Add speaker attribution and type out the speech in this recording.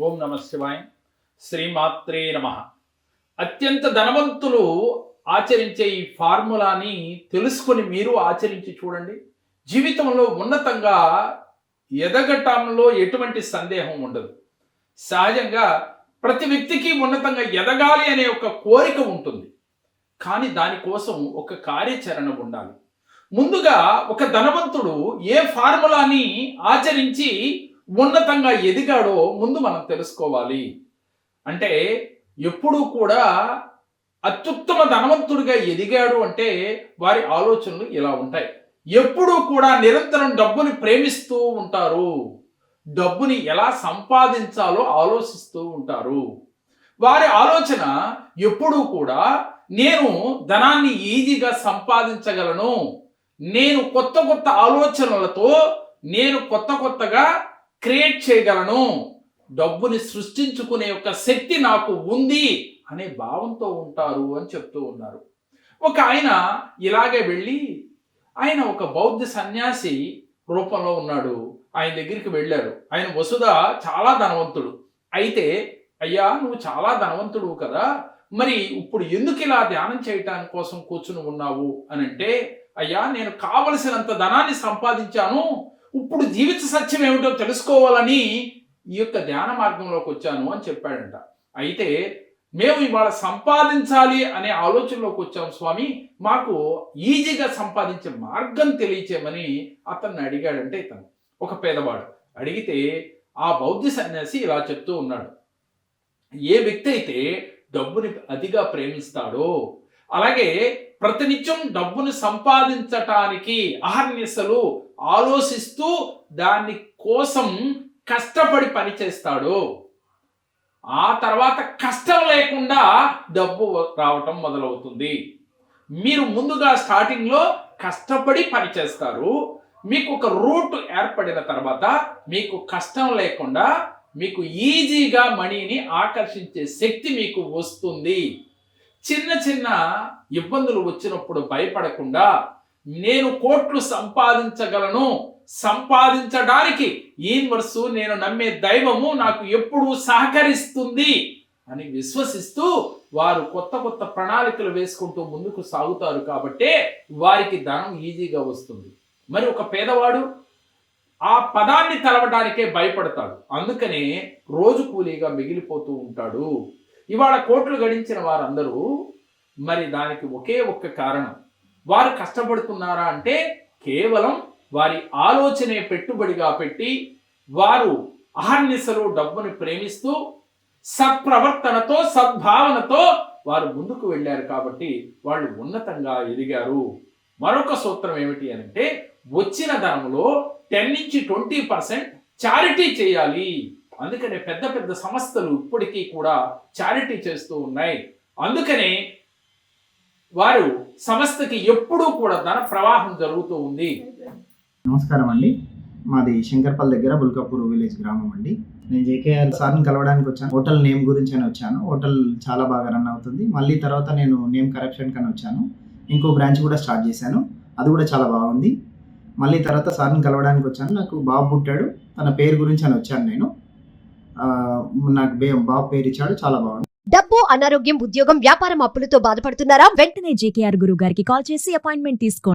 Speaker 1: ఓం నమ శివాయ. శ్రీమాత్రే నమ. అత్యంత ధనవంతులు ఆచరించే ఈ ఫార్ములాని తెలుసుకొని మీరు ఆచరించి చూడండి. జీవితంలో ఉన్నతంగా ఎదగటంలో ఎటువంటి సందేహం ఉండదు. సహజంగా ప్రతి వ్యక్తికి ఉన్నతంగా ఎదగాలి అనే ఒక కోరిక ఉంటుంది. కానీ దానికోసం ఒక కార్యాచరణ ఉండాలి. ముందుగా ఒక ధనవంతుడు ఏ ఫార్ములాని ఆచరించి ఉన్నతంగా ఎదిగాడో ముందు మనం తెలుసుకోవాలి. అంటే ఎప్పుడూ కూడా అత్యుత్తమ ధనవంతుడిగా ఎదిగాడు అంటే వారి ఆలోచనలు ఇలా ఉంటాయి. ఎప్పుడూ కూడా నిరంతరం డబ్బుని ప్రేమిస్తూ ఉంటారు. డబ్బుని ఎలా సంపాదించాలో ఆలోచిస్తూ ఉంటారు. వారి ఆలోచన ఎప్పుడూ కూడా నేను ధనాన్ని ఈజీగా సంపాదించగలను. నేను కొత్త కొత్త ఆలోచనలతో నేను కొత్త కొత్తగా క్రియేట్ చేయగలను. డబ్బుని సృష్టించుకునే ఒక శక్తి నాకు ఉంది అనే భావంతో ఉంటారు అని చెప్తూ ఉన్నారు. ఒక ఆయన ఇలాగే వెళ్ళి ఆయన ఒక బౌద్ధ సన్యాసి రూపంలో ఉన్నాడు. ఆయన దగ్గరికి వెళ్ళారు. ఆయన వసుధ చాలా ధనవంతుడు. అయితే అయ్యా నువ్వు చాలా ధనవంతుడు కదా. మరి ఇప్పుడు ఎందుకు ఇలా ధ్యానం చేయటానికి కోసం కూర్చుని ఉన్నావు? అని అంటే అయ్యా నేను కావలసినంత ధనాన్ని సంపాదించాను. ఇప్పుడు జీవిత సత్యం ఏమిటో తెలుసుకోవాలని ఈ యొక్క ధ్యాన మార్గంలోకి వచ్చాను అని చెప్పాడంట. అయితే మేము ఇవాళ సంపాదించాలి అనే ఆలోచనలోకి వచ్చాం స్వామి. మాకు ఈజీగా సంపాదించే మార్గం తెలియచేయమని అతన్ని అడిగాడంటే ఇతను ఒక పేదవాడు. అడిగితే ఆ బౌద్ధ సన్యాసి ఇలా చెప్తూ ఉన్నాడు. ఏ వ్యక్తి అయితే డబ్బుని అతిగా ప్రేమిస్తాడో అలాగే ప్రతినిత్యం డబ్బును సంపాదించటానికి అహర్నిశలు ఆలోచిస్తూ దాని కోసం కష్టపడి పనిచేస్తాడు. ఆ తర్వాత కష్టం లేకుండా డబ్బు రావటం మొదలవుతుంది. మీరు ముందుగా స్టార్టింగ్లో కష్టపడి పనిచేస్తారు. మీకు ఒక రూట్ ఏర్పడిన తర్వాత మీకు కష్టం లేకుండా మీకు ఈజీగా మనీని ఆకర్షించే శక్తి మీకు వస్తుంది. చిన్న చిన్న ఇబ్బందులు వచ్చినప్పుడు భయపడకుండా నేను కోట్లు సంపాదించగలను సంపాదించడానికి యూనివర్సు నేను నమ్మే దైవము నాకు ఎప్పుడూ సహకరిస్తుంది అని విశ్వసిస్తూ వారు కొత్త కొత్త ప్రణాళికలు వేసుకుంటూ ముందుకు సాగుతారు కాబట్టే వారికి ధనం ఈజీగా వస్తుంది. మరి ఒక పేదవాడు ఆ పదాన్ని తలవడానికే భయపడతాడు. అందుకనే రోజు కూలీగా మిగిలిపోతూ ఉంటాడు. ఇవాళ కోట్లు గడించిన వారందరూ మరి దానికి ఒకే ఒక్క కారణం. వారు కష్టపడుతున్నారా అంటే కేవలం వారి ఆలోచనే పెట్టుబడిగా పెట్టి వారు అహర్నిశలు డబ్బుని ప్రేమిస్తూ సత్ప్రవర్తనతో సద్భావనతో వారు ముందుకు వెళ్ళారు కాబట్టి వాళ్ళు ఉన్నతంగా ఎదిగారు. మరొక సూత్రం ఏమిటి అంటే వచ్చిన ధనంలో టెన్ నుంచి ట్వంటీ పర్సెంట్ చారిటీ చేయాలి. అందుకనే పెద్ద పెద్ద సంస్థలు ఇప్పటికీ కూడా చారిటీ చేస్తూ ఉన్నాయి. అందుకనే వారు సంస్థకి ఎప్పుడూ కూడా ధన ప్రవాహం జరుగుతూ ఉంది.
Speaker 2: నమస్కారం అండి. మాది శంకర్పల్ దగ్గర బుల్కాపూర్ విలేజ్ గ్రామం అండి. నేను జేకేఆర్ సార్ని కలవడానికి వచ్చాను. హోటల్ నేమ్ గురించి అని వచ్చాను. హోటల్ చాలా బాగా రన్ అవుతుంది. మళ్ళీ తర్వాత నేను నేమ్ కరప్షన్ కని వచ్చాను. ఇంకో బ్రాంచ్ కూడా స్టార్ట్ చేశాను. అది కూడా చాలా బాగుంది. మళ్ళీ తర్వాత సార్ని కలవడానికి వచ్చాను. నాకు బాబు పుట్టాడు. తన పేరు గురించి అని వచ్చాను నేను. నాకు బాబు పేరు ఇచ్చాడు చాలా బాగుంది.
Speaker 3: డబ్బు అనారోగ్యం ఉద్యోగం వ్యాపారం అప్పులతో బాధపడుతున్నారా?
Speaker 4: వెంటనే జేకేఆర్ గురువు గారికి కాల్ చేసి అపాయింట్మెంట్ తీసుకోండి.